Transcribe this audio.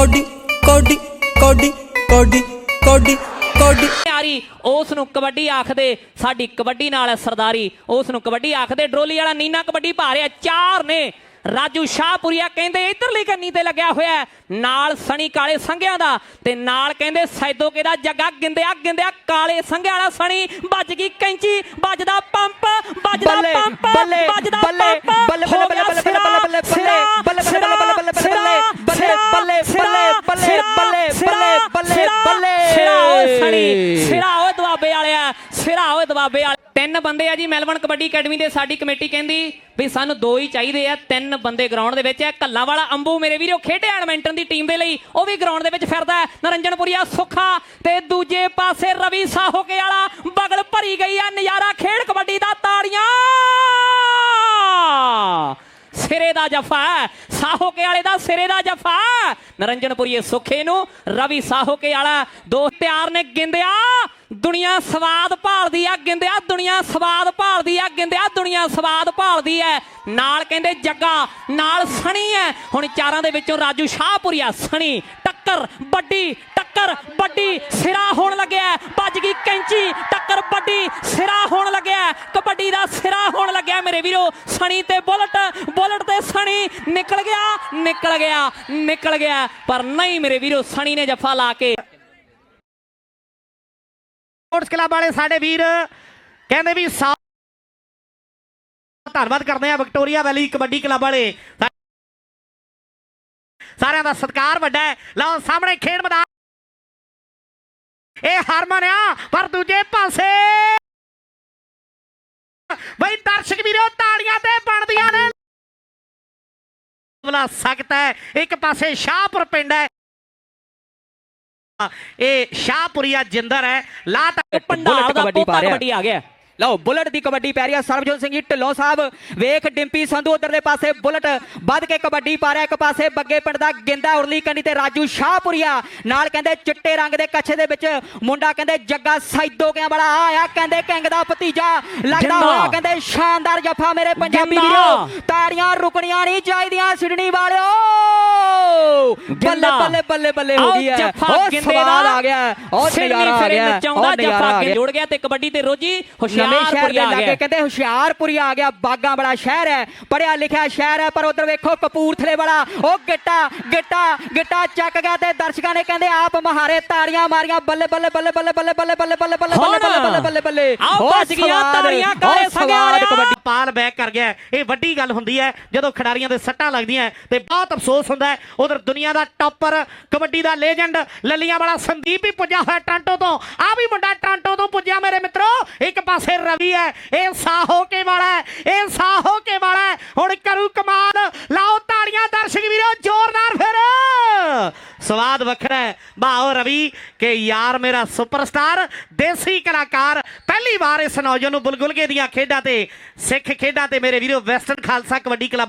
Cody ਕੋਡੀ ਕੋਡੀ ਕੋਡੀ ਕੋਡੀ ਕੋਡੀ। ਯਾਰੀ ਉਸ ਨੂੰ ਕਬੱਡੀ ਆਖਦੇ ਸਾਡੀ ਕਬੱਡੀ ਨਾਲ ਹੈ ਸਰਦਾਰੀ। ਉਸ ਨੂੰ ਕਬੱਡੀ ਆਖਦੇ ਡਰੋਲੀ ਵਾਲਾ ਨੀਨਾ ਕਬੱਡੀ ਪਾ ਰਿਹਾ ਚਾਰ ਨੇ। ਰਾਜੂ ਸ਼ਾਹਪੁਰੀਆ ਕਹਿੰਦੇ ਇਧਰਲੀ ਕੰਨੀ ਤੇ ਲੱਗਿਆ ਹੋਇਆ ਹੈ। ਨਾਲ ਸਣੀ ਕਾਲੇ ਸੰਘਿਆਂ ਦਾ ਤੇ ਨਾਲ ਕਹਿੰਦੇ ਸੈਦੋਕੇ ਦਾ ਜੱਗਾ ਗਿੰਦਿਆ ਗਿੰਦਿਆ ਕਾਲੇ ਸੰਘਿਆਂ ਵਾਲਾ ਸਣੀ। ਵੱਜ ਗਈ ਕੈਂਚੀ ਵੱਜਦਾ ਪੰਪ ਵੱਜਦਾ ਪੰਪ ਬੱਲੇ, ਵੱਜਦਾ ਬੱਲੇ, ਪੰਪ। ਬੱਲੇ, ਹੋ ਬੱਲੇ, ਸਣੀ ਸਿਰਾ ਓਏ ਦਵਾਬੇ ਵਾਲਿਆ ਸਿਰਾ ਓਏ ਦਵਾਬੇ ਵਾਲੇ। ਤਿੰਨ ਬੰਦੇ ਆ ਜੀ ਮੈਲਬਨ ਕਬੱਡੀ ਅਕੈਡਮੀ ਦੇ ਸਾਡੀ ਕਮੇਟੀ ਕਹਿੰਦੀ ਵੀ ਸਾਨੂੰ ਦੋ ਹੀ ਚਾਹੀਦੇ ਆ ਤਿੰਨ ਬੰਦੇ ਗਰਾਊਂਡ ਦੇ ਵਿੱਚ ਹੈ ਕੱਲਾ ਵਾਲਾ ਅੰਬੂ ਮੇਰੇ ਵੀਰੋ ਖੇਡਿਆ ਐਡਮਿੰਟਨ ਦੀ ਟੀਮ ਦੇ ਲਈ ਉਹ ਵੀ ਗਰਾਊਂਡ ਦੇ ਵਿੱਚ ਫਿਰਦਾ ਨਰੰਜਨਪੁਰੀਆ ਸੁੱਖਾ ਤੇ ਦੂਜੇ ਪਾਸੇ ਰਵੀ ਸਾਹੋਕੇ ਵਾਲਾ। ਬਗਲ ਭਰੀ ਗਈ ਆ ਨਜ਼ਾਰਾ ਖੇਡ ਕਬੱਡੀ ਦਾ ਤਾੜੀਆਂ। ਸਿਰੇ ਦਾ ਜਫਾ ਸਾਹੋਕੇ ਵਾਲੇ ਦਾ ਸਿਰੇ ਦਾ ਜਫਾ ਹੈ। ਨਰਿੰਜਨਪੁਰੀਏ ਨੂੰ, ਰਵੀ ਸਾਹੋਕੇ ਵਾਲਾ। ਦੋ ਤਿਆਰ ਨੇ ਗਿੰਦਿਆ, ਦੁਨੀਆ ਸਵਾਦ ਭਾਲਦੀ ਆ, ਗਿੰਦਿਆ, ਦੁਨੀਆ ਸਵਾਦ ਭਾਲਦੀ ਆ, ਗਿੰਦਿਆ, ਦੁਨੀਆ ਸਵਾਦ ਭਾਲਦੀ ਐ। ਨਾਲ ਕਹਿੰਦੇ ਜੱਗਾ, ਨਾਲ ਸਣੀ ਐ। ਹੁਣ ਚਾਰਾਂ ਦੇ ਵਿੱਚੋਂ ਰਾਜੂ ਸ਼ਾਹਪੁਰੀਆ, ਸਣੀ, ਟੱਕਰ, ਵੱਡੀ ਟੱਕਰ, ਵੱਡੀ, ਸਿਰਾ ਹੋਣ ਲੱਗਿਆ। ਵੱਜ ਗਈ ਕੈਂਚੀ, ਟੱਕਰ, ਵੱਡੀ ਕਬੱਡੀ ਦਾ ਸਿਰਾ ਹੋਣ ਲੱਗਿਆ ਮੇਰੇ ਵੀਰੋ। ਸਣੀ ਤੇ ਬੁਲਟ ਬੁਲਟ ਤੇ ਸਣੀ ਨਿਕਲ ਗਿਆ ਨਿਕਲ ਗਿਆ ਨਿਕਲ ਗਿਆ। ਪਰ ਨਹੀਂ ਮੇਰੇ ਵੀਰੋ, ਸਣੀ ਨੇ ਜੱਫਾ ਲਾ ਕੇ। ਸਪੋਰਟਸ ਕਲੱਬ ਵਾਲੇ ਸਾਡੇ ਵੀਰ ਕਹਿੰਦੇ ਵੀ ਧੰਨਵਾਦ ਕਰਦੇ ਆ ਵਿਕਟੋਰੀਆ ਵੈਲੀ ਕਬੱਡੀ ਕਲੱਬ ਵਾਲੇ। ਸਾਰਿਆਂ ਦਾ ਸਤਿਕਾਰ ਵੱਡਾ ਹੈ। ਲਓ ਸਾਹਮਣੇ ਖੇਡ ਮੈਦਾਨ। ਇਹ ਹਰਮਨ ਆ ਪਰ ਦੂਜੇ ਪਾਸੇ ਬਈ ਦਰਸ਼ਕ ਵੀਰੋ ਤਾੜੀਆਂ ਤੇ ਬਣਦੀਆਂ ਨੇ। ਬਲਾ ਸਖਤ ਹੈ। ਇੱਕ ਪਾਸੇ ਸ਼ਾਹਪੁਰ ਪਿੰਡ ਹੈ। ਇਹ ਸ਼ਾਹਪੁਰੀਆ ਜਿੰਦਰ ਹੈ। ਲਾ ਤੱਕ ਪੰਡਾਲ ਦਾ ਪੋਤਾ। ਕਬੱਡੀ ਆ ਗਿਆ। ਲਓ ਬੁਲਟ ਦੀ ਕਬੱਡੀ ਪੈ ਰਹੀ ਹੈ ਸਰਬਜੋਤ ਸਿੰਘ ਜੀ ਢਿੱਲੋਂ ਸਾਹਿਬ ਵੇਖ ਡਿੰਪੀ ਸੰਧੂ ਉਧਰਲੇ ਪਾਸੇ ਬੁਲਟ ਵੱਧ ਕੇ ਕਬੱਡੀ ਪਾ ਰਿਹਾ ਇੱਕ ਪਾਸੇ ਬੱਗੇ ਪਿੰਡ ਦਾ ਗਿੰਦਾ ਉਰਲੀ ਕੰਨੀ ਤੇ ਰਾਜੂ ਸ਼ਾਹਪੁਰੀਆ ਨਾਲ ਕਹਿੰਦੇ ਚਿੱਟੇ ਰੰਗ ਦੇ ਕੱਛੇ ਦੇ ਵਿੱਚ ਮੁੰਡਾ ਕਹਿੰਦੇ ਜੱਗਾ ਕਿਆਂ ਬੜਾ ਆਇਆ ਕਹਿੰਦੇ ਕਿੰਗ ਦਾ ਭਤੀਜਾ ਲੱਗਦਾ ਗਿੰਦਾ। ਹੋਇਆ ਕਹਿੰਦੇ ਸ਼ਾਨਦਾਰ ਜੱਫਾ ਮੇਰੇ ਪੰਜਾਬੀ। ਵੀਰੋ ਤਾੜੀਆਂ ਰੁਕਣੀਆਂ ਨਹੀਂ ਚਾਹੀਦੀਆਂ ਸਿਡਨੀ ਵਾਲਿਓ ਬੱਲੇ। ਬੱਲੇ ਬੱਲੇ ਬੱਲੇ ਹੋ ਗਈ ਹੈ ਜੱਫਾ ਉਹ ਦਾ ਆ ਗਿਆ ਉਹ ਨਜ਼ਾਰਾ ਆ ਗਿਆ ਨਚਾਉਂਦਾ ਜੱਫਾ ਗਿਆ ਜੁੜ ਗਿਆ ਤੇ ਕਬੱਡੀ ਤੇ ਰੋਜੀ ਹੁਸ਼ਿਆਰਪੁਰ ਆ ਗਿਆ ਕਹਿੰਦੇ ਹੁਸ਼ਿਆਰਪੁਰੀ ਆ ਗਿਆ ਬਾਗਾ ਬੜਾ ਸ਼ਹਿਰ ਹੈ ਪੜਿਆ ਲਿਖਿਆ ਸ਼ਹਿਰ ਹੈ ਪਰ ਉਧਰ ਵੇਖੋ ਕਪੂਰਥਲੇ ਵਾਲਾ ਉਹ ਗਿੱਟਾ ਗਿੱਟਾ ਗਿੱਟਾ ਚੱਕ ਗਿਆ ਤੇ ਦਰਸ਼ਕਾਂ ਨੇ ਕਹਿੰਦੇ ਆਪ ਮਹਾਰੇ ਤਾੜੀਆਂ ਮਾਰੀਆਂ ਬੱਲੇ ਬੱਲੇ ਬੱਲੇ ਬੱਲੇ ਬੱਲੇ ਬੱਲੇ ਬੱਲੇ ਬੱਲੇ ਬੱਲੇ ਬੱਲੇ ਬੱਲੇ ਬੱਲੇ ਬੱਲੇ ਆਓ ਭੱਜ ਸਵਾਦ, ਤਾੜੀਆਂ ਕਾਲੇ ਵਾਲਿਆ। ਕਬੱਡੀ ਪਾਲ ਬੈਕ ਕਰ ਗਿਆ। ਇਹ ਵੱਡੀ ਗੱਲ ਹੁੰਦੀ ਹੈ ਜਦੋਂ ਖਿਡਾਰੀਆਂ ਦੇ ਸੱਟਾਂ ਲੱਗਦੀਆਂ ਤੇ ਬਹੁਤ ਅਫਸੋਸ ਹੁੰਦਾ ਹੈ ਉਧਰ ਦੁਨੀਆ ਦਾ ਟੌਪਰ, ਕਬੱਡੀ ਦਾ ਲੈਜੈਂਡ ਲੱਲੀਆਂ ਵਾਲਾ ਸੰਦੀਪ ਵੀ ਪੁੱਜਾ ਹੋਇਆ ਟਾਂਟੋ ਤੋਂ। ਆ ਵੀ ਮੁੰਡਾ ਟਾਂਟੋ ਤੋਂ ਪੁੱਜਿਆ ਮੇਰੇ ਮਿੱਤਰੋ। ਇੱਕ ਪਾਸੇ ਰਵੀ ਹੈ, ਇਹ ਸਾਹੋ ਕੇ ਵਾਲਾ ਹੈ, ਇਹ ਸਾਹੋ ਕੇ ਵਾਲਾ ਹੈ। ਹੁਣ ਕਰੂ ਕਮਾਲ, ਲਾਓ ਤਾੜੀਆਂ ਦਰਸ਼ਕ ਵੀਰੋ, ਜ਼ੋਰਦਾਰ ਫਿਰ। ਸਵਾਦ ਵੱਖਰਾ ਹੈ। ਬਾਓ ਰਵੀ ਕਿ ਯਾਰ ਮੇਰਾ ਸੁਪਰਸਟਾਰ, ਦੇਸੀ ਕਲਾਕਾਰ। ਪਹਿਲੀ ਵਾਰ ਇਸ ਨੌਜਵਾਨ ਨੂੰ ਬੁਲਗੁਲਗੇ ਦੀਆਂ ਖੇਡਾਂ ਤੇ, ਸਿੱਖ ਖੇਡਾਂ ਤੇ ਮੇਰੇ ਵੀਰੋ, ਵੈਸਟਰਨ ਖਾਲਸਾ ਕਬੱਡੀ ਕਲੱਬ